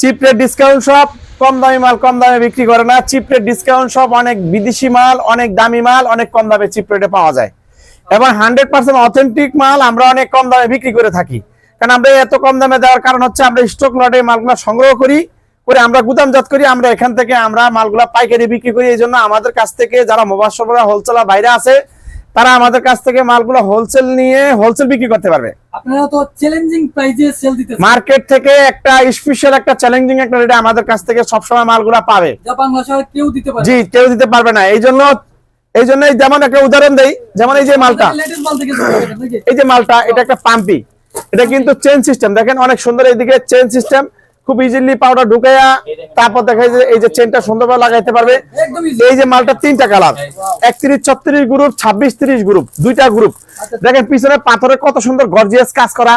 Chip rate discount shop কম দামি মাল, কম দামে বিক্রি করে না। চিপ রেট ডিসকাউন্ট শপ অনেক বিদেশি মাল, অনেক দামি মাল, অনেক কম দামে চিপ রেটে পাওয়া যায়। এবং হান্ড্রেড পার্সেন্ট অথেন্টিক মাল আমরা অনেক কম দামে বিক্রি করে থাকি। কারণ আমরা এত কম দামে দেওয়ার কারণ হচ্ছে আমরা স্টক লটে মালগুলো সংগ্রহ করি, করে আমরা গুদামজাত করি, আমরা এখান থেকে আমরা মালগুলা পাইকারি বিক্রি করি। এই জন্য আমাদের কাছ থেকে যারা মোবাইল সরবরাহ হোলসেলার বাইরে আছে তারা আমাদের কাছ থেকে মালগুলো হোলসেল নিয়ে হোলসেল বিক্রি করতে পারবে। আপনারা তো চ্যালেঞ্জিং প্রাইজে সেল দিতেছেন। মার্কেট থেকে একটা স্পেশাল একটা চ্যালেঞ্জিং একটা রেটে আমাদের কাছ থেকে সবসময় মালগুলা পাবে। যা আর কেউ দিতে পারে জি কেউ দিতে পারবে না। এই জন্য এই জন্য যেমন একটা উদাহরণ দেই যেমন এই যে মালটা। এই যে মালটা এটা একটা পাম্পি। এটা কিন্তু চেন সিস্টেম দেখেন অনেক সুন্দর এইদিকে চেন সিস্টেম খুব ইজিলি পাউডার ঢুকাইয়া তারপর দেখা যায় যে এই যে চেনটা সুন্দরভাবে লাগাইতে পারবে। এই যে মালটা তিনটা কালার একত্রিশ ছত্রিশ গ্রুপ ছাব্বিশ তিরিশ গ্রুপ দুইটা গ্রুপ দেখেন পিছনে পাথরে কত সুন্দর গর্জিয়াস কাজ করা।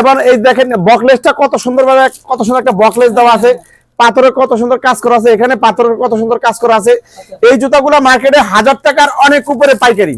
এবং এই দেখেন বকলেসটা কত সুন্দর ভাবে কত সুন্দর একটা বকলেস দেওয়া আছে। পাথরের কত সুন্দর কাজ করা আছে। এখানে পাথরের কত সুন্দর কাজ করা আছে। এই জুতাগুলো মার্কেটে হাজার টাকার অনেক উপরে পাইকারি।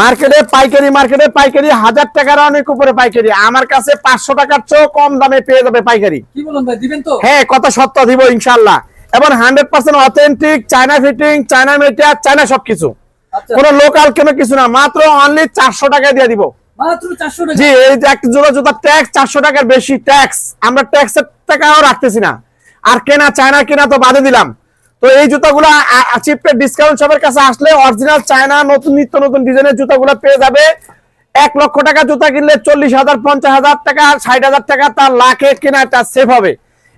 মার্কেটে পাইকারি মার্কেটে পাইকারি হাজার টাকার অনেক উপরে পাইকারি। আমার কাছে পাঁচশো টাকার চেয়েও কম দামে পেয়ে যাবে পাইকারি। কি বলেন ভাই দিবেন তো? হ্যাঁ কত সত্য দিব ইনশাল্লাহ এবং hundred percent authentic China fitting China material China সবকিছু। আচ্ছা। কোনো লোকাল কেন কিছু না মাত্র অনলি চারশো টাকা দিয়ে দিব। মাত্র 400 টাকা? জি এই যে একটা জোড়া জুতা ট্যাক্স চারশো টাকার বেশি ট্যাক্স আমরা ট্যাক্সের টাকাও রাখতেছি না। আর কেনা চায়না কেনা তো বাদে দিলাম। তো এই জুতাগুলো চিপের ডিসকাউন্ট শপের কাছে আসলে অরিজিনাল চায়না নতুন নিত্য নতুন ডিজাইনের জুতাগুলো পেয়ে যাবে। এক লক্ষ টাকা জুতা কিনলে চল্লিশ হাজার পঞ্চাশ হাজার টাকা ষাট হাজার টাকা তার লাখে কেনা একটা সেফ হবে।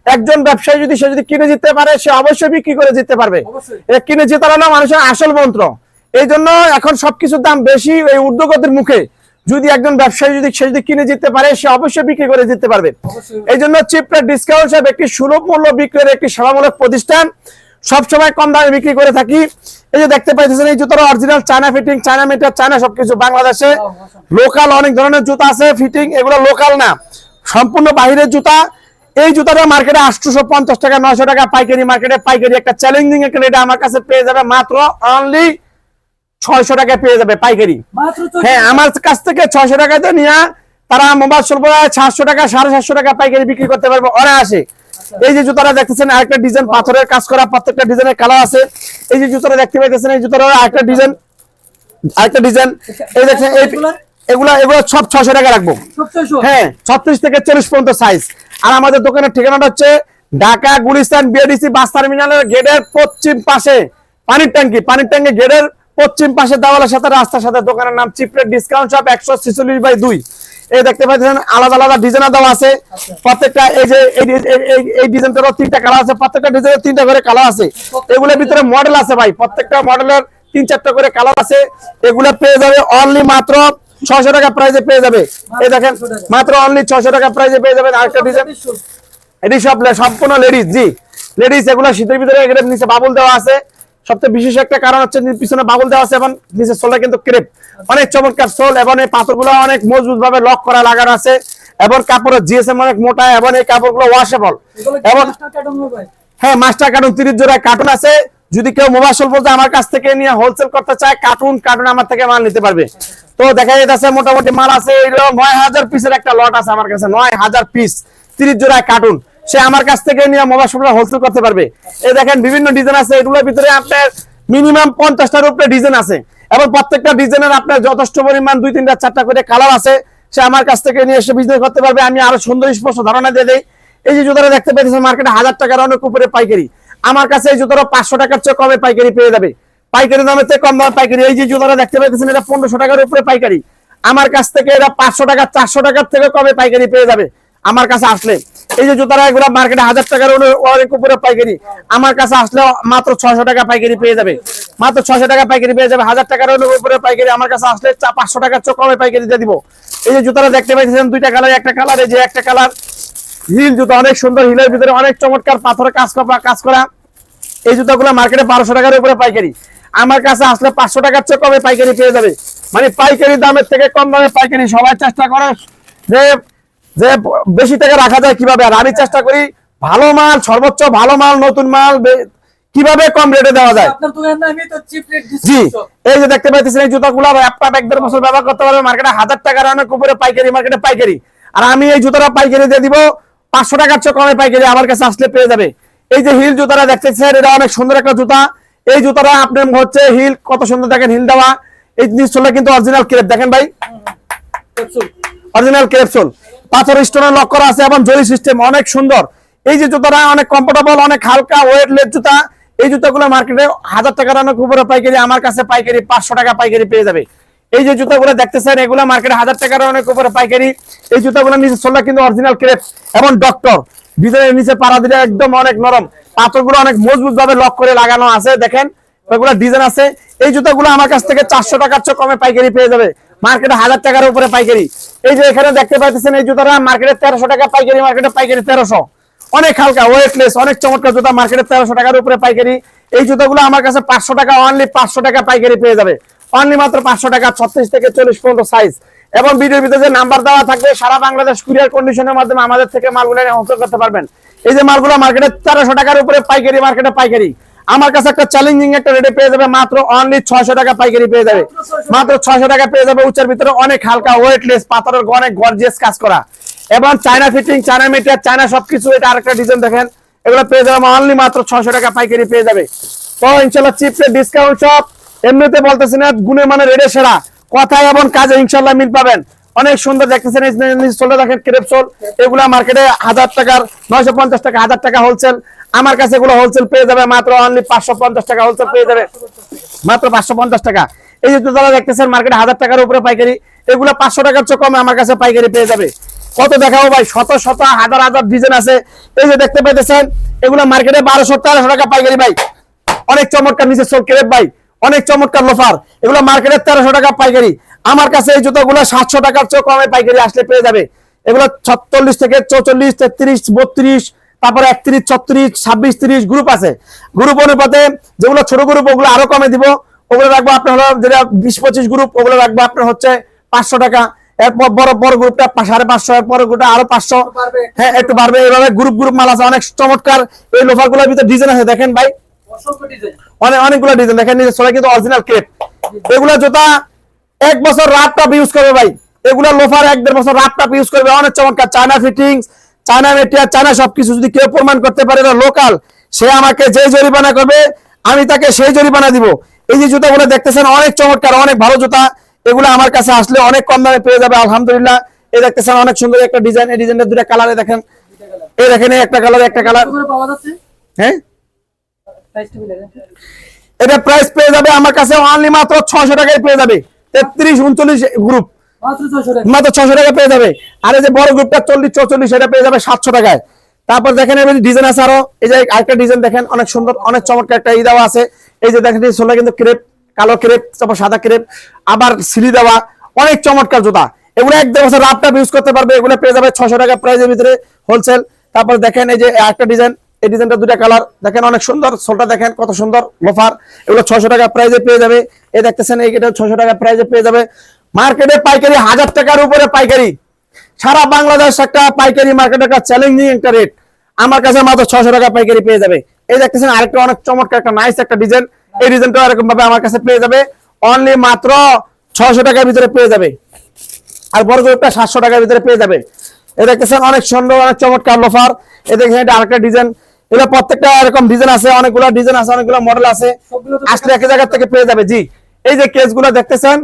একজন ব্যবসায়ী যদি সে যদি কিনে জিততে পারে সে অবশ্যই বিক্রি করে জিততে পারবে। এটা কিনে জেতার হলো মানুষের আসল মন্ত্র। এই জন্য এখন সবকিছুর দাম বেশি এই উদ্যোগতির মুখে। যদি একজন ব্যবসায়ী যদি সে যদি কিনে জিততে পারে সে অবশ্যই বিক্রি করে জিততে পারবে। এই জন্য চিপটা ডিসকাউন্ট সাহেব একটি সুলভ মূল্য বিক্রির একটি সেবামূলক প্রতিষ্ঠান। সবসময় কম দামে বিক্রি করে থাকি। এই যে দেখতে পাইতেছেন এই জুতার original China fitting China meter China সবকিছু বাংলাদেশে। লোকাল অনেক ধরনের জুতা আছে ফিটিং এগুলো লোকাল না। সম্পূর্ণ বাহিরের জুতা। এই জুতাটা মার্কেটে আটশোশো পঞ্চাশ টাকা নয়শো টাকা পাইকারি মার্কেটে পাইকারি একটা চ্যালেঞ্জিং একটা রেটে আমার কাছে পেয়ে যাবে মাত্র অনলি ছয়শো টাকায় পেয়ে যাবে পাইকারি। হ্যাঁ আমার কাছ থেকে ছয়শো টাকাতে নিয়ে তারা মোবাইল সরবরাহ সাতশো টাকা সাড়ে সাতশো টাকা পাইকারি বিক্রি করতে পারবে। অনায়াসে। এই যে জুতারা দেখতেছেন আরেকটা ডিজাইন পাথরের কাজ করা প্রত্যেকটা ডিজাইনের কালার আছে। এই যে জুতারা দেখতে পাইতেছেন এই জুতার আরেকটা ডিজাইন আরেকটা ডিজাইন। এই দেখছেন এই এগুলা? এগুলো সব ছয়শো টাকা রাখব। হ্যাঁ ছত্রিশ থেকে চল্লিশ পর্যন্ত সাইজ আর আমাদের দোকানের ঠিকানাটা হচ্ছে ঢাকা গুলিস্তান বিএডিসি বাস টার্মিনালের গেটের পশ্চিম পাশে। পানির ট্যাঙ্কি পানির ট্যাঙ্কি গেটের পশ্চিম পাশে দেওয়ালের সাথে, রাস্তার সাথে দোকানের নাম চিপরেট ডিসকাউন্ট শপ একশো ছিচল্লিশ বাই দুই। এই দেখতে পাচ্ছেন, আলাদা আলাদা ডিজাইন দেওয়া আছে। প্রত্যেকটা এই যে, এই ডিজাইনটারও তিনটা কালার আছে, প্রত্যেকটা ডিজাইনের তিনটা করে কালার আছে। এগুলোর ভিতরে মডেল আছে ভাই, প্রত্যেকটা মডেলের তিন চারটা করে কালার আছে। এগুলো পেয়ে যাবে অনলি মাত্র ছয়শো টাকা প্রাইজে পেয়ে যাবে। এই দেখেন, মাত্র অনলি ছশো টাকা প্রাইজে পেয়ে যাবেন আরেকটা ডিজাইন এটি সব, সম্পূর্ণ লেডিস জি। লেডিস এগুলো শীতের ভিতরে নিচে বাবুল দেওয়া আছে। সবচেয়ে বিশেষ একটা কারণ হচ্ছে পিছনে বাবুল দেওয়া আছে এবং নিচে সোলটা কিন্তু ক্রেপ। অনেক চমৎকার সোল এবং এই পাথরগুলো অনেক মজবুত ভাবে লক করা লাগানো আছে এবং কাপড়ের জিএসএম অনেক মোটা এবং এই কাপড়গুলো ওয়াশেবল এবং হ্যাঁ মাস্টার কার্টুন তিরিশ জোড়া কার্টুন আছে। যদি কেউ মোবাইল বলতে আমার কাছ থেকে নিয়ে হোলসেল করতে চায় কার্টুন কার্টুন আমার থেকে মাল নিতে পারবে। তো দেখা যাচ্ছে মোটামুটি মাল আছে নয় হাজার পিসের একটা লট আছে আমার কাছে নয় হাজার পিস তিরিশ জোড়া কার্টুন সে আমার কাছ থেকে নিয়ে মোবাইল সেল হোলসেল করতে পারবে। এই দেখেন, বিভিন্ন ডিজাইন আছে, এগুলোর ভিতরে আপনার মিনিমাম পঞ্চাশটার উপরে ডিজাইন আছে। এবং প্রত্যেকটা ডিজাইনের আপনার যথেষ্ট পরিমাণ দুই, তিনটা, চারটা করে কালার আছে। সে আমার কাছ থেকে নিয়ে এসে বিজনেস করতে পারবে। আমি আরও সুন্দর স্পষ্ট ধারণা দিয়ে দেই। এই যে জুতোটা দেখতে পেয়েছেন মার্কেটে হাজার টাকার অনেক উপরে পাইকারি। আমার কাছে এই জুতোটা পাঁচশো টাকার চেয়ে কমে পাইকারি পেয়ে যাবে। পাইকারি দামের চেয়ে কম দামে পাইকারি। এই যে জুতোটা দেখতে পেয়েছেন এটা পনেরোশো টাকার উপরে পাইকারি। আমার কাছ থেকে এটা পাঁচশো টাকা, চারশো টাকার থেকে কমে পাইকারি পেয়ে যাবে। আমার কাছে আসলে, এই যে জুতারা এগুলো মার্কেটে হাজার টাকার অনে- অনেক উপরে পাইকারি। আমার কাছে আসলে মাত্র ছয়শো টাকা পাইকারি পেয়ে যাবে। মাত্র ছয়শো টাকা পাইকারি পেয়ে যাবে, হাজার টাকার উপরে পাইকারি আমার কাছে আসলে পাঁচশো টাকার চেয়ে কমে পাইকারি দিয়ে দিব। এই যে জুতারা দেখতে পাইতেছেন, দুইটা কালার একটা কালার এই যে একটা কালার হিল জুতো, অনেক সুন্দর, হিলের ভিতরে অনেক চমৎকার পাথরের কাজ করা কাজ করা। এই জুতোগুলো মার্কেটে বারোশো টাকার উপরে পাইকারি। আমার কাছে আসলে পাঁচশো টাকার চেয়ে কমে পাইকারি পেয়ে যাবে। মানে পাইকারি দামের থেকে কম দামে পাইকারি সবাই চেষ্টা করে যে যে বেশি টাকা রাখা যায় কীভাবে? আর আমি চেষ্টা করি ভালো মাল সর্বোচ্চ ভালো মাল নতুন মাল কীভাবে কম রেটে দেওয়া যায়? জি এই যে দেখতে পাইতেছেন এই জুতাগুলো আপনার এক দেড় বছর ব্যবহার করতে পারবে মার্কেটে হাজার টাকার অনেক উপরে পাইকারি মার্কেটে পাইকারি। আর আমি এই জুতাটা পাইকারি দিয়ে দিব পাঁচশো টাকার চেয়ে কমে পাইকারি আমার কাছে আসলে পেয়ে যাবে। এই যে হিল জুতাটা দেখতেছেন এটা অনেক সুন্দর একটা জুতা। এই জুতাটা আপনার হচ্ছে হিল কত সুন্দর দেখেন হিল দেওয়া। এই জিনিসগুলো কিন্তু অরিজিনাল ক্রেপ দেখেন ভাই। অরিজিনাল ক্রেপসুল পাথর স্টোনের লক করা আছে এবং জরি সিস্টেম অনেক সুন্দর। এই যে জুতাটা অনেক কমফোর্টেবল অনেক হালকা ওয়েটলেস জুতা, এই জুতাগুলো মার্কেটে হাজার টাকার অনেক উপরে পাইকারি, আমার কাছে পাইকারি পাঁচশো টাকা পাইকারি পেয়ে যাবে। এই যে জুতাগুলো দেখতেছেন, এগুলো মার্কেটে হাজার টাকার অনেক উপরে পাইকারি। এই জুতাগুলো নিচে সোলটা কিন্তু অরিজিনাল ক্রেপ এবং ডক্টর ডিজাইনের নিচে পাড়া দিলে একদম অনেক নরম। পাথরগুলো অনেক মজবুত ভাবে লক করে লাগানো আছে, দেখেন। ওগুলো ডিজাইন আছে। এই জুতাগুলো আমার কাছ থেকে চারশো টাকার চেয়ে কমে পাইকারি পেয়ে যাবে। মার্কেটে হাজার টাকার উপরে পাইকারি। এই যে এখানে দেখতে পাচ্ছেন এই জুতাটা মার্কেটে তেরোশো টাকা, পাইকারি মার্কেটে পাইকারি তেরোশো। অনেক হালকা ওয়েটলেস অনেক চমৎকার জুতা মার্কেটে তেরোশো টাকার উপরে পাইকারি। এই জুতাগুলো আমার কাছে পাঁচশো টাকা অনলি পাঁচশো টাকা পাইকারি পেয়ে যাবে। অনলি মাত্র পাঁচশো টাকা, ছত্রিশ থেকে চল্লিশ পর্যন্ত সাইজ এবং ভিডিওর ভিতরে যে নাম্বার দেওয়া থাকবে, সারা বাংলাদেশ কুরিয়ার কন্ডিশনের মাধ্যমে আমাদের থেকে মালগুলো হোলসেল করতে পারবেন। এই যে মালগুলো মার্কেটে তেরোশো টাকার উপরে পাইকারি, মার্কেটে পাইকারি। আমার কাছে একটা চ্যালেঞ্জিং একটা রেটে পেয়ে যাবে, মাত্র অনলি ছয়শো টাকা পাইকারি পেয়ে যাবে। মাত্র ছয়শো টাকা পেয়ে যাবে উচ্চার ভিতরে অনেক হালকা ওয়েটলেস পাথরের অনেক গর্জিয়াস কাজ করা। এবং China fitting China meter China সবকিছু, এটা আরেকটা ডিজাইন দেখেন। এগুলো পেয়ে যাবে অনলি মাত্র ছয়শো টাকা পাইকারি পেয়ে যাবে। তো ইনশাল্লাহ চিপসের ডিসকাউন্ট সব এমনিতে বলতেছি না গুণে মানে রেডে সেরা। কথায় এবং কাজে ইনশাল্লাহ মিল পাবেন। অনেক সুন্দর দেখতেছেন সোলটা দেখেন ক্রেপ সোল। এগুলা মার্কেটে হাজার টাকার, নয়শো পঞ্চাশ টাকা, হাজার টাকা হোলসেল আমার কাছে এগুলো হোলসেল পেয়ে যাবে মাত্র অনলি পাঁচশো পঞ্চাশ টাকা হোলসেল পেয়ে যাবে। মাত্র পাঁচশো পঞ্চাশ টাকা। এই যে জুতোগুলো দেখতেছেন মার্কেটে হাজার টাকার উপরে পাইকারি। এগুলো পাঁচশো টাকার চেয়ে কমে আমার কাছে পাইকারি পেয়ে যাবে। কত দেখাবো ভাই? শত শত, হাজার হাজার ডিজাইন আছে। এই যে দেখতে পাইতেছেন, এগুলো মার্কেটে বারোশো, তেরোশো টাকা পাইকারি ভাই। অনেক চমৎকার নিচে কেরেপ ভাই। অনেক চমৎকার লোফার এগুলো মার্কেটে তেরোশো টাকা পাইকারি। আমার কাছে এই জুতোগুলো সাতশো টাকার চেয়ে কমে পাইকারি আসলে পেয়ে যাবে। এগুলো ছত্রিশ থেকে চৌচল্লিশ তেত্রিশ বত্রিশ তারপরে একত্রিশ ছত্রিশ ছাব্বিশ তিরিশ গ্রুপ আছে। গ্রুপ অনুপাতে যেগুলো ছোট গ্রুপ ওগুলো আরও কমে দিব। ওগুলো রাখব আপনার হলো যেটা বিশ পঁচিশ গ্রুপ ওগুলো রাখব আপনার হচ্ছে পাঁচশো টাকা। এরপর বড় বড় গ্রুপটা সাড়ে পাঁচশো এরপর গ্রুপটা আরও পাঁচশো। হ্যাঁ একটু বাড়বে। এইভাবে গ্রুপ গ্রুপ মাল আছে। অনেক চমৎকার। এই লোফারগুলোর ভিতরে ডিজাইন আছে দেখেন ভাই। অনেক অনেকগুলো ডিজাইন দেখেন সবাই কিন্তু অরিজিনাল ক্রেপ এগুলো জুতা এক বছর রাত টাপ ইউজ করবে ভাই। এগুলো লোফার এক দেড় বছর রাত টাপ ইউজ করবে। অনেক চমৎকার। China fittings China material China সবকিছু যদি কেউ প্রমাণ করতে পারে না লোকাল সে আমাকে যে জরিমানা করবে, আমি তাকে সেই জরিমানা দিব। এই যে জুতাগুলো দেখতেছেন, অনেক চমৎকার, অনেক ভালো জুতা। এগুলো আমার কাছে আসলে অনেক কম দামে পেয়ে যাবে, আলহামদুলিল্লাহ। এই দেখতেছেন, অনেক সুন্দর একটা ডিজাইন এই ডিজাইনের দুটা কালারে দেখেন। এই দেখেন একটা কালার একটা কালার হ্যাঁ? এটা প্রাইস পেয়ে যাবে, আমার কাছে অনলি মাত্র ছশো টাকায় পেয়ে যাবে। তেত্রিশ, উনচল্লিশ গ্রুপ মাত্র 600 ছশো টাকা পেয়ে যাবে। আর এই যে বড় গ্রুপটা চল্লিশ, চৌচল্লিশ, এটা পেয়ে যাবে সাতশো টাকায়। তারপর দেখেন ডিজাইন আছে আরও। এই যে আরেকটা ডিজাইন দেখেন, অনেক সুন্দর, অনেক চমৎকার একটা ই দেওয়া আছে। এই যে দেখেন সোলা কিন্তু ক্রেপ কালো ক্রেপ তারপর সাদা ক্রেপ আবার সিলি দেওয়া, অনেক চমৎকার জুতা। এগুলো এক দেড় বছর ইউজ করতে পারবে। এগুলো পেয়ে যাবে ছশো টাকা প্রাইজের ভিতরে হোলসেল তারপর দেখেন এই যে একটা ডিজাইন এই ডিজাইনটা দুটা কালার। দেখেন অনেক সুন্দর, সোলটা দেখেন কত সুন্দর লোফার এগুলো ছশো টাকা প্রাইজে পেয়ে যাবে। এই দেখতেছেন এইটা ছশো টাকা প্রাইজে পেয়ে যাবে। মার্কেটে পাইকারি, হাজার টাকার উপরে পাইকারি। সারা বাংলাদেশ একটা পাইকারি মার্কেট একটা চ্যালেঞ্জিং একটা রেট আমার কাছে মাত্র ছশো টাকা পাইকারি পেয়ে যাবে। এই দেখতেছেন, আরেকটা অনেক চমৎকার একটা নাইস একটা ডিজাইন এই ডিজাইনটা এরকম ভাবে আমার কাছে পেয়ে যাবে। অনলি মাত্র ছশো টাকার ভিতরে পেয়ে যাবে। আর বড় গ্রুপটা সাতশো টাকার ভিতরে পেয়ে যাবে। এই দেখতেছেন, অনেক সুন্দর, অনেক চমৎকার লোফার এই দেখেন, এটা আরেকটা ডিজাইন এটা প্রত্যেকটা এরকম ডিজাইন আছে অনেকগুলো ডিজাইন আছে অনেকগুলো মডেল আছে। তো আসলে এক জায়গা থেকে পেয়ে যাবে জি। এই যে কেসগুলো দেখতেছেন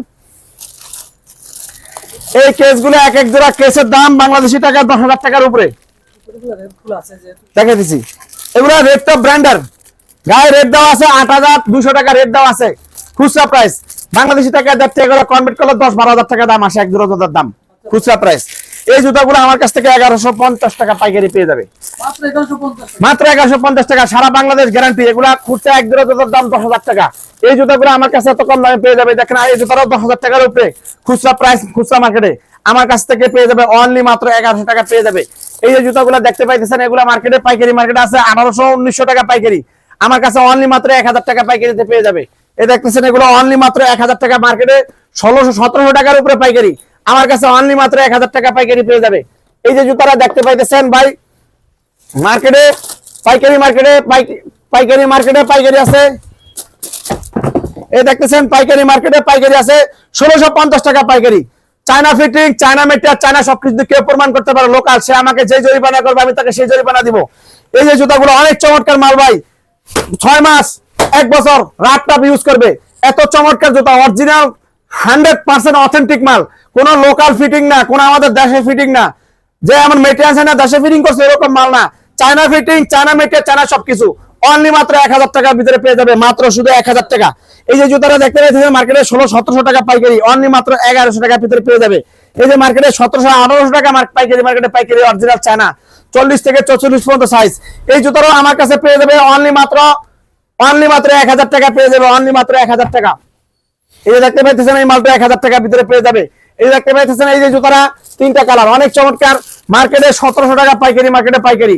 এই কেসগুলো এক এক জোড়া কেসের দাম বাংলাদেশি টাকা দশ হাজার টাকার উপরে। এগুলো দেখে দিছি। এগুলো রেটটা ব্র্যান্ডার গায়ে রেট দেওয়া আছে আট হাজার দুশো টাকা রেট দেওয়া আছে। খুচরা প্রাইস বাংলাদেশি টাকা দেড় এগুলো কনভার্ট করলে দশ বারো হাজার টাকা দাম আসে এক জোড়া জুতার দাম। খুচরা প্রাইস এই জুতাগুলো আমার কাছ থেকে এগারোশো পঞ্চাশ টাকা পাইকারি পেয়ে যাবে। মাত্র 1150 এগারোশো পঞ্চাশ টাকা সারা বাংলাদেশ গ্যারান্টি এগুলা খুচরা এক জোড়া জুতার দাম দশ হাজার টাকা। এই জুতাগুলো আমার কাছে এত কম দামে পেয়ে যাবে দেখেন এই জুতারও দশ হাজার টাকার উপরে খুচরা প্রাইস খুচরা মার্কেটে আমার কাছ থেকে পেয়ে যাবে অনলি মাত্র এগারোশো টাকা পেয়ে যাবে। এই যে জুতাগুলো দেখতে পাইতেছেন এগুলো মার্কেটে পাইকারি মার্কেটে আছে আঠারোশো উনিশশো টাকা পাইকারি। আমার কাছে অনলি মাত্র এক হাজার টাকা পাইকারিতে পেয়ে যাবে। এই দেখতেছেন এগুলো অনলি মাত্র এক হাজার টাকা মার্কেটে ষোলোশো সতেরোশো টাকার উপরে পাইকারি। আমার কাছে অনলি মাত্র এক হাজার টাকা পাইকারি পেয়ে যাবে। এই যে জুতারা দেখতে পাইতেছেন ভাই, মার্কেটে, পাইকারি মার্কেটে পাইকারি মার্কেটে পাইকারি আছে। এই দেখতেছেন, পাইকারি মার্কেটে পাইকারি আছে, ষোলোশো পঞ্চাশ টাকা পাইকারি। China fitting, China material China সবকিছু কেউ প্রমাণ করতে পারে, লোকাল, সে আমাকে যে জরিমানা করবে, আমি তাকে সেই জরিমানা দিব। এই যে জুতাগুলো, অনেক চমৎকার মাল ভাই। ছয় মাস, এক বছর রাতটা ইউজ করবে। এত চমৎকার জুতা অরিজিনাল হান্ড্রেড পার্সেন্ট অথেন্টিক মাল। কোন লোকাল ফিটিং না, কোন আমাদের দেশে ফিটিং না। যে আমার মেটেরিয়াল না, দেশে ফিটিং করছে, এরকম মাল না। China fitting, China material China সবকিছু। অনলি মাত্র এক হাজার টাকার ভিতরে পেয়ে যাবে, মাত্র শুধু এক হাজার টাকা। এই যে জুতাটা দেখতে পাচ্ছেন মার্কেটে ষোলো সতেরোশো টাকা পাইকারি অনলি মাত্র এগারোশো টাকার ভিতরে পেয়ে যাবে। এই যে মার্কেটে সতেরোশো আঠারোশো টাকা পাইকারি মার্কেটে পাইকারি অরিজিনাল চায়না। চল্লিশ থেকে চল্লিশ পর্যন্ত সাইজ এই জুতারও আমার কাছে পেয়ে যাবে অনলি মাত্র অনলি মাত্র এক হাজার টাকা পেয়ে যাবে অনলি মাত্র এক হাজার টাকা। এই যে দেখতে পাইতেছেন এই মালটা এক হাজার টাকার ভিতরে পেয়ে যাবে। এই যে দেখতে পাইতেছেন এই যে জুতারা তিনটা কালার। অনেক চমৎকার। মার্কেটে সতেরোশো টাকা পাইকারি মার্কেটে পাইকারি।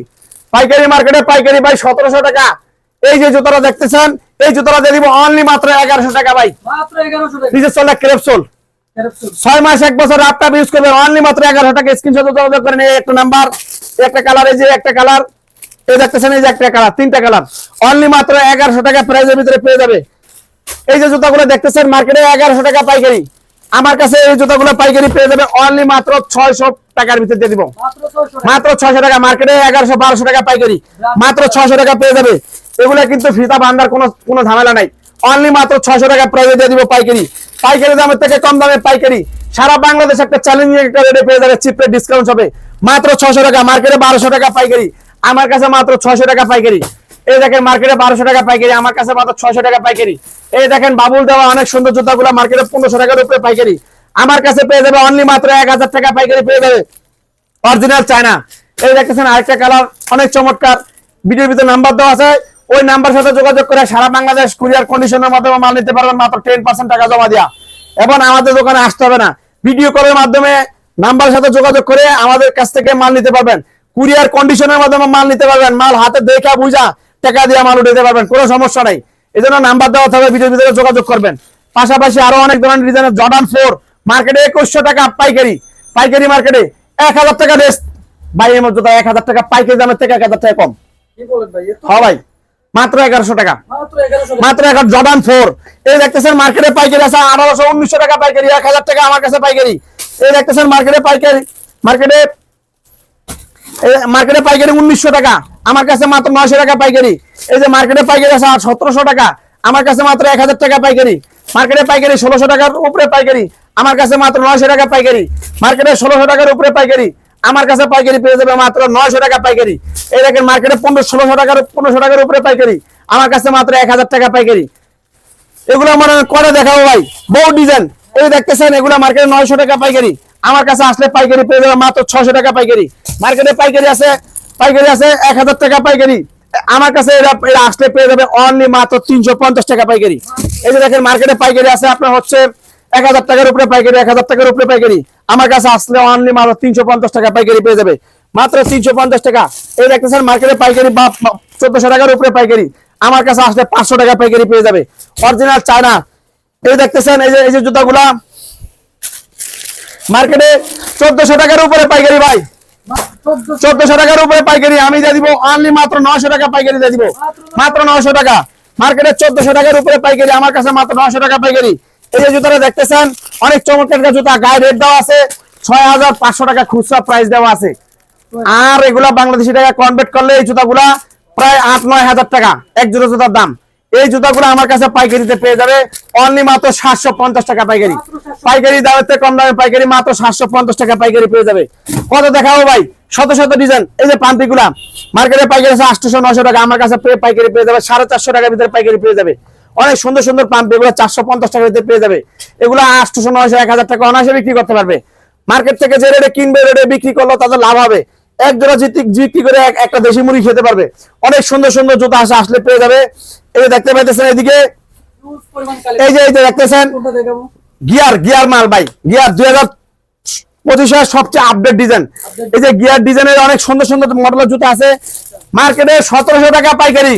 পাইকারি মার্কেটে পাইকারি ভাই সতেরোশো টাকা। এই যে জুতারা দেখতেছেন এই জুতারা দিয়ে দিব অনলি মাত্র এগারোশো টাকা ভাই। নিজের চলে। ক্রেপসোল ছয় মাস এক বছর আপটা ইউজ করবেন অনলি মাত্র এগারোশো টাকা। স্ক্রিনশট যোগাযোগ করেন এই একটা নাম্বার একটা কালার এই যে একটা কালার এই দেখতেছেন এই যে একটা কালার তিনটা কালার অনলি মাত্র এগারোশো টাকা প্রাইজের ভিতরে পেয়ে যাবে। এই যে জুতাগুলো দেখতেছেন মার্কেটে এগারোশো টাকা পাইকারি। আমার কাছে এই জুতাগুলো পাইকারি পেয়ে যাবে অনলি মাত্র ছয়শো টাকার ভিতরে দিয়ে দিব। মাত্র ছয়শো টাকা। মার্কেটে এগারোশো বারোশো টাকা পাইকারি। মাত্র ছয়শো টাকা পেয়ে যাবে। এগুলো কিন্তু ফিতা বান্ধার কোনো কোনো ঝামেলা নাই। অনলি মাত্র ছয়শো টাকা প্রাইজে দিয়ে দিব পাইকারি। পাইকারি দামের থেকে কম দামে পাইকারি। সারা বাংলাদেশ একটা চ্যালেঞ্জিং একটা রেটে পেয়ে যাবে চিপ ডিসকাউন্ট হবে। মাত্র ছয়শো টাকা মার্কেটে বারোশো টাকা পাইকারি। আমার কাছে মাত্র ছয়শো টাকা পাইকারি। এই দেখেন মার্কেটে বারোশো টাকা পাইকারি, আমার কাছে মাত্র ছয়শো টাকা পাইকারি। এই দেখেন বাবুল দেওয়া অনেক সুন্দর জুতাগুলো মার্কেটে পনেরোশো টাকার উপরে পাইকারি। আমার কাছে পেয়ে যাবে অনলি মাত্র এক হাজার টাকা পাইকারি পেয়ে যাবে। Original China. এই দেখতেছেন আরেকটা কালার অনেক চমৎকার। ভিডিওর ভিতরে নাম্বার দেওয়া আছে। ওই নাম্বার সাথে যোগাযোগ করে সারা বাংলাদেশ কুরিয়ার কন্ডিশনের মাধ্যমে মাল নিতে পারবেন মাত্র টেন পার্সেন্ট টাকা জমা দেওয়া এবং আমাদের দোকানে আসতে হবে না। ভিডিও কলের মাধ্যমে নাম্বার সাথে যোগাযোগ করে আমাদের কাছ থেকে মাল নিতে পারবেন। কুরিয়ার কন্ডিশনের মাধ্যমে মাল নিতে পারবেন। মাল হাতে দেখা বুঝা টাকা দিয়ে মাল উঠাতে পারবেন কোনো সমস্যা নাই। এই জন্য নাম্বার দেওয়া থাকবে ভিডিওর ভিতরে যোগাযোগ করবেন। পাশাপাশি আরও অনেক ধরনের ডিজাইনের জর্ডান ফোর মার্কেটে একুশশো টাকা পাইকারি। পাইকারি মার্কেটে এক হাজার টাকা রেস্ট ভাই এর মধ্যে এক হাজার টাকা পাইকারি দামের থেকে এক হাজার টাকা কম। হ্যাঁ ভাই মাত্র এগারোশো টাকা। মাত্র এগারোশো টাকা। মাত্র এখন জর্ডান ফোর এই দেখতেছেন মার্কেটে পাইকারি আছে আঠারোশো উনিশশো টাকা পাইকারি এক হাজার টাকা আমার কাছে পাইকারি। এই দেখতেছেন মার্কেটে পাইকারি মার্কেটে মার্কেটে পাইকারি উনিশশো টাকা। আমার কাছে মাত্র নয়শো টাকা পাইকারি। এই যে মার্কেটে পাইকারি আছে সতেরোশো টাকা। আমার কাছে মাত্র এক হাজার টাকা পাইকারি। মার্কেটে পাইকারি ষোলোশো টাকার উপরে পাইকারি। আমার কাছে মাত্র নয়শো টাকা পাইকারি। মার্কেটে ষোলোশো টাকার উপরে পাইকারি। আমার কাছে পাইকারি পেয়ে যাবে মাত্র নয়শো টাকা পাইকারি। এই দেখেন মার্কেটে পনেরো, ষোলোশো টাকার, পনেরোশো টাকার উপরে পাইকারি। আমার কাছে মাত্র এক হাজার টাকা পাইকারি। এগুলো মানে করে দেখাবো ভাই। বহু ডিজাইন এই দেখতেছেন, এগুলো মার্কেটে নয়শো টাকা পাইকারি। আমার কাছে আসলে পাইকারি পেয়ে যাবে মাত্র ছশো টাকা পাইকারি। মার্কেটে পাইকারি আছে পাইকারি আছে এক হাজার টাকা পাইকারি। আমার কাছে আসলে পেয়ে যাবে অনলি মাত্র তিনশো পঞ্চাশ টাকা পাইকারি। এই যে দেখেন মার্কেটে পাইকারি আছে, আপনার হচ্ছে এক হাজার টাকার উপরে পাইকারি, এক হাজার টাকার উপরে পাইকারি। আমার কাছে আসলে অনলি মাত্র তিনশো পঞ্চাশ টাকা পাইকারি পেয়ে যাবে। মাত্র তিনশো পঞ্চাশ টাকা। এই দেখতেছেন মার্কেটে পাইকারি বা চোদ্দশো টাকার উপরে পাইকারি। আমার কাছে আসলে পাঁচশো টাকা পাইকারি পেয়ে যাবে। Original China. এই দেখতেছেন, এই যে এই যে জুতাগুলা। মার্কেটে চোদ্দশো টাকার উপরে পাইকারি ভাই। চোদ্দশো টাকার উপরে পাইকারি, আমি দিয়ে দিব অনলি মাত্র নয়শো টাকা পাইকারি দিয়ে দিব। মাত্র নয়শো টাকা। মার্কেটে চোদ্দশো টাকার উপরে পাইকারি, আমার কাছে মাত্র নয়শো টাকা পাইকারি। এই যে জুতাটা দেখতেছেন, অনেক চমৎকার জুতা, গায়ে রেট দেওয়া আছে ছয় হাজার পাঁচশো টাকা খুচরা প্রাইস দেওয়া আছে। আর এগুলা বাংলাদেশি টাকা কনভার্ট করলে এই জুতাগুলা প্রায় আট নয় হাজার টাকা, এক জোড়া জুতার দাম। এই জুতাগুলো আমার কাছে পাইকারিতে পেয়ে যাবে। অনলি মাত্র সাতশো পঞ্চাশ টাকা পাইকারি। পাইকারি দামের থেকে কম দামে পাইকারি মাত্র সাতশো পঞ্চাশ টাকা পাইকারি পেয়ে যাবে। কত দেখাবো ভাই? শত শত ডিজাইন এই যে পান্তিগুলা মার্কেটে পাইকারি আছে আটশো নশো টাকা। আমার কাছে পাইকারি পেয়ে যাবে সাড়ে চারশো টাকার ভিতরে পাইকারি পেয়ে যাবে। অনেক সুন্দর সুন্দর পাম্প এগুলো চারশো পঞ্চাশ টাকার ভিতরে পেয়ে যাবে। এগুলো আটশো নয়শো এক হাজার টাকা অনায়াসে বিক্রি করতে পারবে। মার্কেট থেকে যে রেটে কিনবে রেটে বিক্রি করল তাদের লাভ হবে। এক জোড়া করে একটা দেশি মুড়ি খেতে পারবে। অনেক সুন্দর সুন্দর জুতা আসে আসলে পেয়ে যাবে। এই যে দেখতে পাইতেছেন এদিকে। এই যে এই যে দেখতেছেন। গিয়ার গিয়ার মাল ভাই। গিয়ার দুই হাজার পঁচিশের সবচেয়ে আপডেট ডিজাইন এই যে গিয়ার ডিজাইনের অনেক সুন্দর সুন্দর মডেলের জুতা আছে। মার্কেটে সতেরোশো টাকা পাইকারি।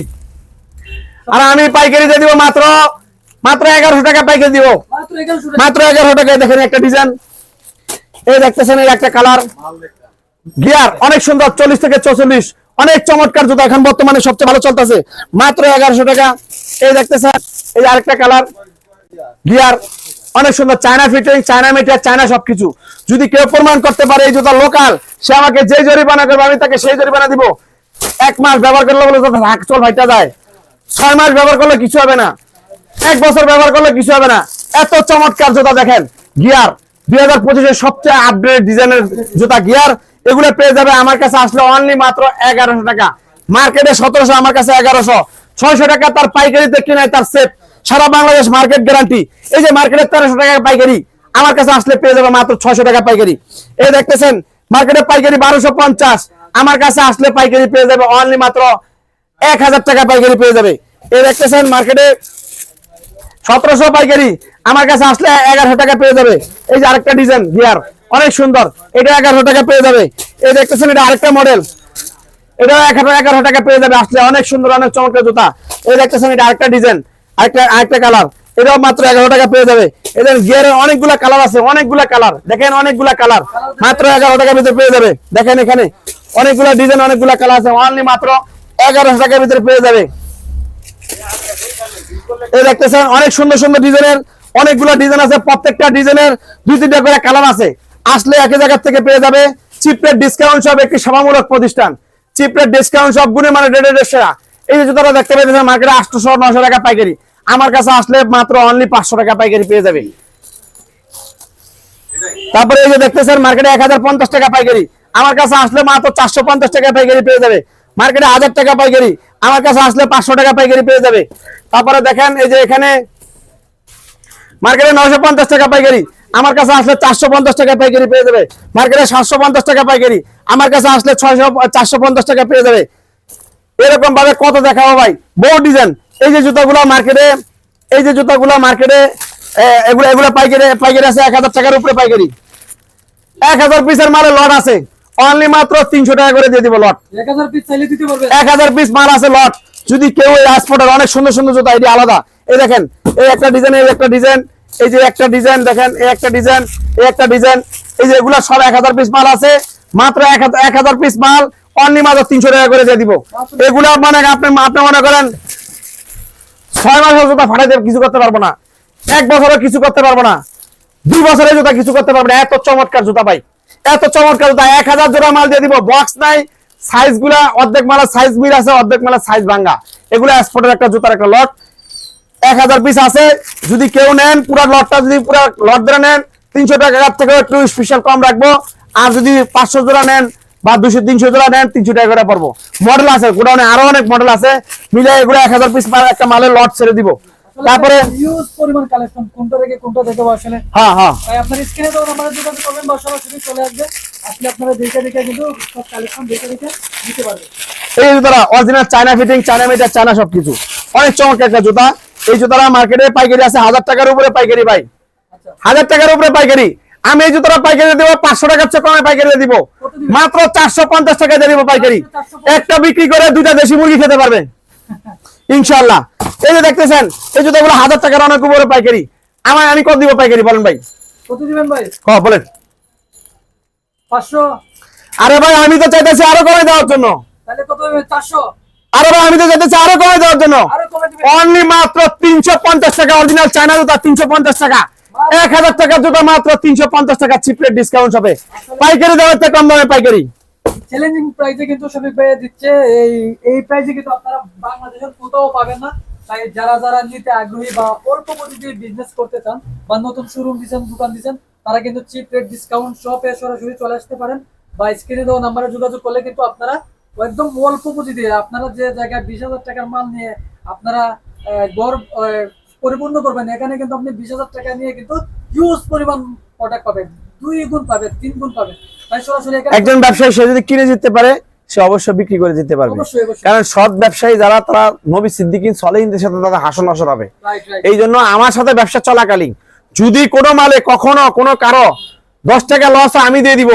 আর আমি পাইকারি দিয়ে দিব মাত্র মাত্র এগারোশো টাকা পাইকারি দিব। মাত্র এগারোশো টাকা। মাত্র এগারোশো টাকায় দেখেন একটা ডিজাইন এই দেখতেছেন এই একটা কালার গিয়ার অনেক সুন্দর, চল্লিশ থেকে চৌচল্লিশ। অনেক চমৎকার জুতা এখন বর্তমানে সবচেয়ে ভালো চলতেছে। মাত্র এগারোশো টাকা। এই দেখতেছেন, এই আরেকটা কালার গিয়ার অনেক সুন্দর China fitting China material China সবকিছু। যদি কেউ প্রমাণ করতে পারে এই জুতা লোকাল সে আমাকে যে জরিমানা করবে, আমি তাকে সেই জরিমানা দিব। এক মাস ব্যবহার করলে বলে হাক চল ভাইটা যায়। ছয় মাস ব্যবহার করলে কিছু হবে না। এক বছর ব্যবহার করলে কিছু হবে না। এত চমৎকার জুতা দেখেন। গিয়ার দুই হাজার পঁচিশের সবচেয়ে আপডেট ডিজাইনের জুতা গিয়ার এগুলো পেয়ে যাবে আমার কাছে আসলে অনলি মাত্র এগারোশো টাকা। মার্কেটে সতেরোশো, আমার কাছে এগারোশো। ছয়শো টাকা তার পাইকারিতে কিনায় তার সেট সারা বাংলাদেশ মার্কেট গ্যারান্টি এই যে মার্কেটে তেরোশো টাকা পাইকারি, আমার কাছে আসলে পেয়ে যাবে মাত্র ছয়শো টাকা পাইকারি। এই দেখতেছেন, মার্কেটে পাইকারি বারোশো পঞ্চাশ। আমার কাছে আসলে পাইকারি পেয়ে যাবে অনলি মাত্র এক হাজার টাকা পাইকারি পেয়ে যাবে। এই দেখতেছেন, মার্কেটে সতেরোশো পাইকারি, আমার কাছে আসলে এগারোশো টাকা পেয়ে যাবে। এই যে আরেকটা ডিজাইন গিয়ার অনেক সুন্দর। এটা এগারোশো টাকা পেয়ে যাবে। এই দেখতেছেন, এটা আরেকটা মডেল এটা এগারো এগারো টাকা পেয়ে যাবে আসলে। অনেক সুন্দর, অনেক চমৎকার জুতা। এই দেখতেছেন, এটা আরেকটা ডিজাইন আরেকটা আরেকটা কালার এটাও মাত্র এগারো টাকা পেয়ে যাবে। এদের গিয়ারের অনেকগুলা কালার আছে, অনেকগুলা কালার দেখেন, অনেকগুলা কালার মাত্র এগারো টাকার ভিতরে পেয়ে যাবে। দেখেন এখানে, অনেকগুলা ডিজাইন অনেকগুলা কালার আছে। অনলি মাত্র এগারোশো টাকার ভিতরে পেয়ে যাবে। এই দেখতেছেন, অনেক সুন্দর সুন্দর ডিজাইনের অনেকগুলো ডিজাইন আছে। প্রত্যেকটা ডিজাইনের দুই তিনটা করে কালার আছে। আসলে একই জায়গা থেকে পেয়ে যাবে চিপের ডিসকাউন্ট সব একটি সভামূলক প্রতিষ্ঠান। চিপের ডিসকাউন্ট সব গুণে মানে ডেডে সেরা। এই যে জুতোটা দেখতে পেয়েছেন মার্কেটে আটশো নশো টাকা পাইকারি। আমার কাছে আসলে মাত্র অনলি পাঁচশো টাকা পাইকারি পেয়ে যাবে তারপরে এই যে দেখতেছেন মার্কেটে এক হাজার পঞ্চাশ টাকা পাইকারি। আমার কাছে আসলে মাত্র চারশো পঞ্চাশ টাকা পাইকারি পেয়ে যাবে। মার্কেটে হাজার টাকা পাইকারি। আমার কাছে আসলে পাঁচশো টাকা পাইকারি পেয়ে যাবে। তারপরে দেখেন, এই যে এখানে মার্কেটে নয়শো পঞ্চাশ টাকা পাইকারি। আমার কাছে আসলে চারশো পঞ্চাশ টাকা পাইকারি পেয়ে যাবে। মার্কেটে সাতশো পঞ্চাশ টাকা পাইকারি। আমার কাছে আসলে ছয়শো চারশো পঞ্চাশ টাকা পেয়ে যাবে। এরকম ভাবে কত দেখাবো ভাই? বহু ডিজাইন এই যে জুতাগুলো মার্কেটে এই যে জুতাগুলো মার্কেটে এগুলো এগুলো পাইকারি পাইকারি আছে এক হাজার টাকার উপরে পাইকারি। এক হাজার পিসের মালে লট আছে। অনলি মাত্র তিনশো টাকা করে দিয়ে দিব লট এক হাজার পিস মাল আছে লট যদি কেউ এই রাজপোর্টের অনেক সুন্দর সুন্দর জুতা এটি আলাদা। এই দেখেন, এই একটা ডিজাইন এই একটা ডিজাইন এই যে একটা ডিজাইন দেখেন, এই একটা ডিজাইন এই একটা ডিজাইন এই যে এগুলা সব এক হাজার পিস মাল আছে, মাত্র এক হাজার পিস মাল অনলি মাত্র তিনশো টাকা করে দিয়ে দিব। এগুলা মানে আপনি আপনি মনে করেন, ছয় মাসের জুতা ফাটাইতে কিছু করতে পারব না। এক বছরও কিছু করতে পারব না। দুই বছরে জুতা কিছু করতে পারব না। এত চমৎকার জুতা ভাই। এত চমৎকার জুতা। এক হাজার জোড়া মাল দিয়ে দিব। বক্স নাই সাইজগুলা অর্ধেক মালা সাইজ মিল আছে, অর্ধেক মালা সাইজ ভাঙ্গা। এগুলো এক্সপোর্টের একটা জুতার একটা লট এক হাজার পিস আছে। যদি কেউ নেন পুরো লটটা যদি পুরো লট ধরে নেন তিনশো টাকার থেকে একটু স্পেশাল কম রাখব। আর যদি পাঁচশো জোড়া নেন বা দুশো তিনশো জোড়া নেন তিনশো টাকা করে পড়ব। মডেল আছে গোডাউনে আরও অনেক মডেল আছে। মিলে এগুলো এক হাজার পিস একটা মালের লট ছেড়ে দিব। তারপরে কালেকশন কোনটা থেকে কোনটা দেখাবো হ্যাঁ হ্যাঁ। আপনার স্ক্রিনে তো আমাদের যোগাযোগ করবেন বা সরাসরি চলে আসবে। আসলে আপনারা দেখে দেখে কিন্তু সব কালেকশন দেখে দেখে দিতে পারবে এই জুতাটা original China fitting China meter China সবকিছু। অনেক চমৎকার একটা জুতা। এই জুতাটা মার্কেটে পাইকারি আছে হাজার টাকার উপরে পাইকারি ভাই। আচ্ছা। হাজার টাকার উপরে পাইকারি। আমি এই জুতোটা পাইকারি দেবো পাঁচশো টাকার চেয়ে কমে পাইকারি দিব। কত মাত্র চারশো পঞ্চাশ টাকা দিয়ে দিব পাইকারি। একটা বিক্রি করে দুইটা দেশি মুরগি খেতে পারবেন ইনশাল্লাহ এই যে দেখতেছেন এই জুতোগুলো হাজার টাকার অনেক উপরে পাইকারি। আমার আমি কত দিব পাইকারি বলেন ভাই? কত দিবেন ভাই? হ বলেন। পাঁচশো? আরে ভাই আমি তো চাইতেছি আরও কমে দেওয়ার জন্য। তাহলে কত দিবেন চারশো? আরে ভাই আমি তো চাইতেছি আরও কমে দেওয়ার জন্য। অনলি মাত্র তিনশো পঞ্চাশ টাকা অরিজিনাল চায়না জুতা তিনশো পঞ্চাশ টাকা। এক হাজার টাকার জুতা মাত্র তিনশো পঞ্চাশ টাকা চিপরের ডিসকাউন্ট হবে পাইকারি দেওয়ার কম দামে পাইকারি। আপনারা বিজনেস করতে চান বা নতুন শোরুম দোকান তারা কিন্তু চিপ রেট ডিসকাউন্ট চলে আসতে পারেন। নাম্বারে যোগাযোগ করলে কিন্তু আপনারা একদম অল্প পুঁজি দিয়ে আপনারা যে জায়গায় বিশ হাজার টাকার মাল নিয়ে আপনারা গড় পরিপূর্ণ করবেন। এখানে কিন্তু আপনি বিশ হাজার টাকা নিয়ে কিন্তু হিউজ পরিমাণ প্রোডাক্ট পাবেন। দুই গুণ পাবেন তিন গুণ পাবেন। তাই সরাসরি একজন ব্যবসায়ী সে যদি কিনে জিততে পারে সে অবশ্যই বিক্রি করে দিতে পারবে। কারণ সৎ ব্যবসায়ী যারা তারা নবী সিদ্দিকিন সলেহিনদের সাথে তাদের হাসন হাসর হবে। এই জন্য আমার সাথে ব্যবসা চলাকালীন যদি কোনো মালে কখনো কোনো কারও দশ টাকা লস আমি দিয়ে দিব।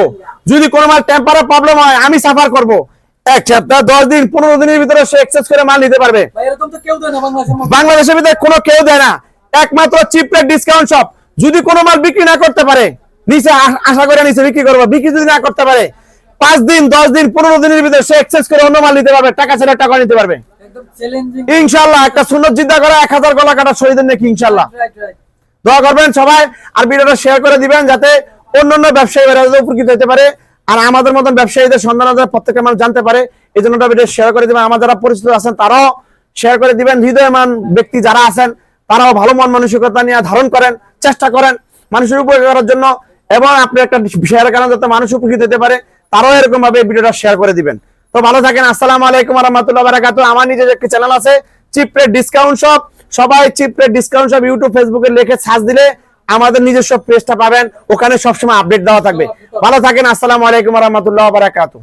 যদি কোনো মাল টেম্পারে প্রবলেম হয় আমি সাফার করব। এক সপ্তাহ দশ দিন পনেরো দিনের ভিতরে সে করে মাল নিতে পারবে। বাংলাদেশের ভিতরে কোনো কেউ দেয় না। একমাত্র চিপ রেট ডিসকাউন্ট শপ যদি কোনো মাল বিক্রি না করতে পারে নিচে আশা করে নিচে বিক্রি করব। বিক্রি যদি না করতে পারে পাঁচ দিন দশ দিন পনেরো দিনের ভিতরে সে করে অন্য মাল নিতে পারবে টাকা ছেড়ে টাকা নিতে পারবে। ইনশাল্লাহ একটা সুন্দর চিন্তা করা এক হাজার গলা কাটা শহীদের নাকি ইনশাল্লাহ দোয়া করবেন সবাই আর ভিডিওটা শেয়ার করে দিবেন যাতে অন্যান্য ব্যবসায়ীরা যাতে উপকৃত হতে পারে। আর আমাদের মতন ব্যবসায়ীদের সন্ধান প্রত্যেকটা মানুষ জানতে পারে। এই জন্য শেয়ার করে দিবেন। আমার যারা পরিচিত আছেন, তারাও শেয়ার করে দিবেন। হৃদয়মান ব্যক্তি যারা আছেন, তারাও ভালো মন মানসিকতা নিয়ে ধারণ করেন, চেষ্টা করেন মানুষের উপকার করার জন্য। এবং আপনি একটা শেয়ার করেন যাতে মানুষ উপকৃত হতে পারে, তারাও এরকম ভাবে ভিডিওটা শেয়ার করে দিবেন। তো ভালো থাকেন। আসসালামু আলাইকুম রহমতুল্লাহ বারাকাতু আমার নিজের একটি চ্যানেল আছে চিপ ডিসকাউন্ট শপ সবাই চিপ ডিসকাউন্ট শপ ইউটিউব ফেসবুকে লিখে সার্চ দিলে আমাদের নিজস্ব পেজটা পাবেন। ওখানে সবসময় আপডেট দেওয়া থাকবে। ভালো থাকেন, আসসালামু আলাইকুম রহমতুল্লাহ বারাকাতু